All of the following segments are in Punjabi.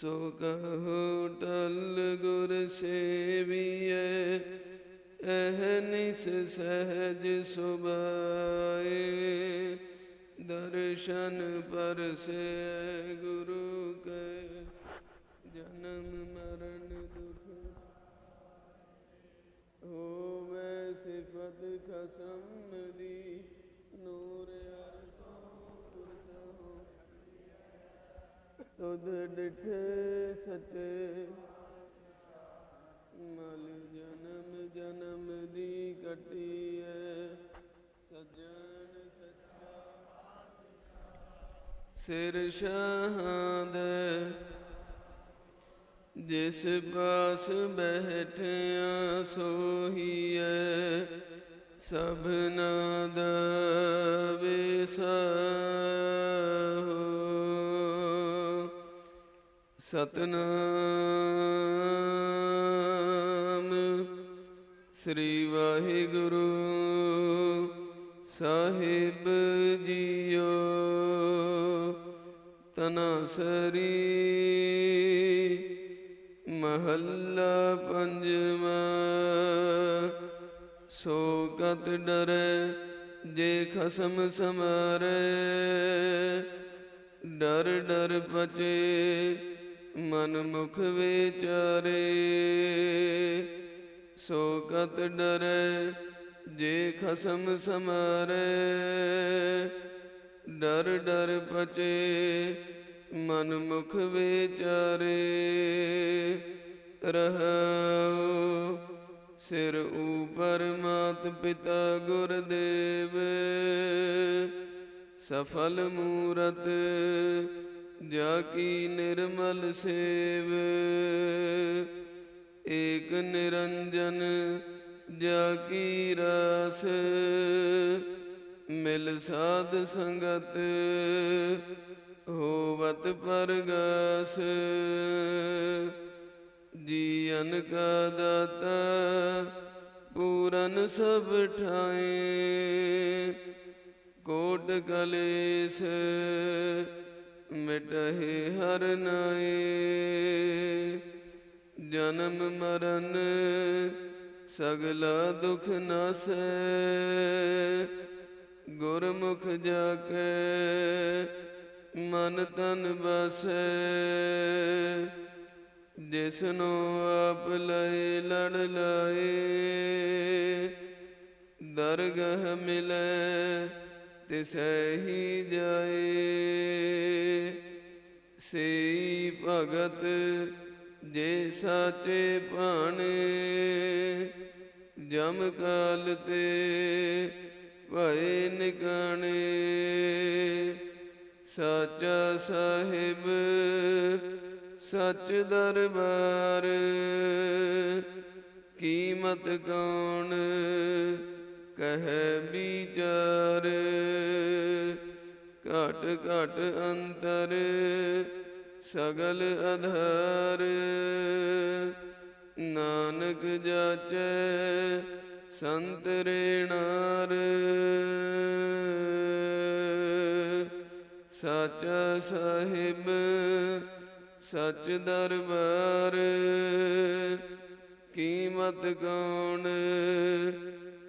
ਸੋ ਕਹੋ ਟਲ ਗੁਰ ਸੇਵੀਐ, ਅਹਨਿਸ ਸਹਜ ਸੁਬਾਏ ਦਰਸ਼ਨ ਪਰਸੇ ਗੁਰੂ ਕੇ, ਜਨਮ ਮਰਨ ਦੁਖ। ਹੋਵੇ ਸਿਫਤ ਖਸਮ ਦੀ ਨੂਰ ਤੁਧ ਡਿਠੇ ਸਚੇ। ਮਲ ਜਨਮ ਜਨਮ ਦੀ ਕਟੀਐ। ਸਜਣ ਸੱਚਾ ਸਿਰ ਸ਼ਾਹਦ ਜਿਸ ਪਾਸ ਬੈਠਿਆ ਸੋਹੀਐ। ਸਭਨਾ ਦਾ ਵਿਸਾਹੋ ਸਤਨਾਮ। ਸ੍ਰੀ ਵਾਹਿਗੁਰੂ ਸਾਹਿਬ ਜੀਓ। ਤਨਸਰੀ ਮਹੱਲਾ ਪੰਜਵਾ। ਸੋ ਗਤ ਡਰੈ ਜੇ ਖਸਮ ਸਮਾਰੈ, ਡਰ ਡਰ ਬਚੇ ਮਨ ਮੁਖ ਵਿਚਾਰੇ, ਸੋ ਕਤ ਡਰੈ, ਜੇ ਖਸਮ ਸਮਾਰੈ। ਡਰ ਡਰ ਪਚੇ ਮਨ ਮੁਖ ਵਿਚਾਰੇ ਰਹੋ ਸਿਰ ਉਪਰ ਮਾਤ ਪਿਤਾ ਗੁਰਦੇਵ। ਸਫਲ ਮੂਰਤ ਜਾ ਕੀ ਨਿਰਮਲ ਸੇਵ, ਏਕ ਨਿਰੰਜਨ ਜਾ ਕੀ ਰਸ, ਮਿਲ ਸਾਧ ਸੰਗਤ ਹੋਵਤ ਪਰਗਾਸ। ਜੀਵਨ ਕਾ ਦਾਤਾ ਪੂਰਨ ਸਭ ਠਾਏ, ਕੋਟ ਕਲੇਸ਼ ਮਿਟਹਿ ਹਰ ਨਾਏ। ਜਨਮ ਮਰਨ ਸਗਲਾ ਦੁਖ ਨਾਸੈ। ਗੁਰਮੁਖ ਜਾ ਕੇ ਮਨ ਤਨ ਬਸੈ। ਜਿਸਨੂੰ ਆਪ ਲਏ ਲੜ ਲਾਏ, ਦਰਗਹ ਮਿਲੈ ਤਿਸੈ ਜਾਏ। ਸਈ ਭਗਤ ਜੇ ਸਾਚੇ ਭਾਣੇ। ਜਮ ਕਾਲ ਤੇ ਭਏ ਨਿਕਾਣੇ। ਸਾਚਾ ਸਾਹਿਬ, ਸੱਚ ਦਰਬਾਰ। ਕੀਮਤ ਕੌਣ ਕਹਿ ਵਿਚਾਰ, ਘਟ ਘਟ ਅੰਤਰ, ਸਗਲ ਅਧਾਰ। ਨਾਨਕ ਜਾਚੈ ਸੰਤ ਰੇਣਾਰ। ਸਾਚਾ ਸਾਹਿਬ, ਸਚ ਦਰਬਾਰ। ਕੀਮਤ ਕੌਣ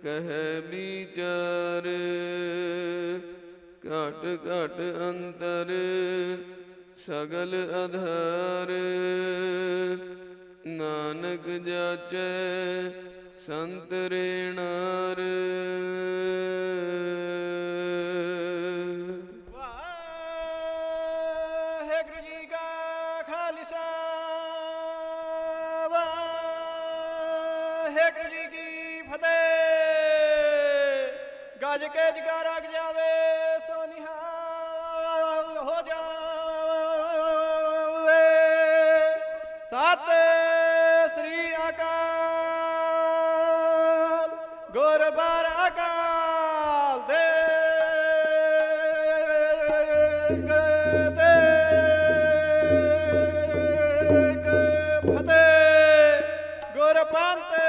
ਕਹਿ ਵਿਚਾਰ, ਘਟ ਘਟ ਅੰਤਰ, ਸਗਲ ਅਧਾਰ। ਨਾਨਕ ਜਾਚੈ ਸੰਤ ਰੇਣਾਰ। ਵਾਹਿਗੁਰੂ ਜੀ ਕੀ ਫਤਿਹ। ਗੱਜ ਕੇ ਜਗਾਰਾ ਜਾਵੇ ਸੋ ਨਿਹਾਲ ਹੋ ਜਾਵੇ। ਸਤ ਸ੍ਰੀ ਅਕਾਲ, ਗੁਰਬਾਰ ਅਕਾਲ ਦੇ ਗੁਰਪੰਤੇ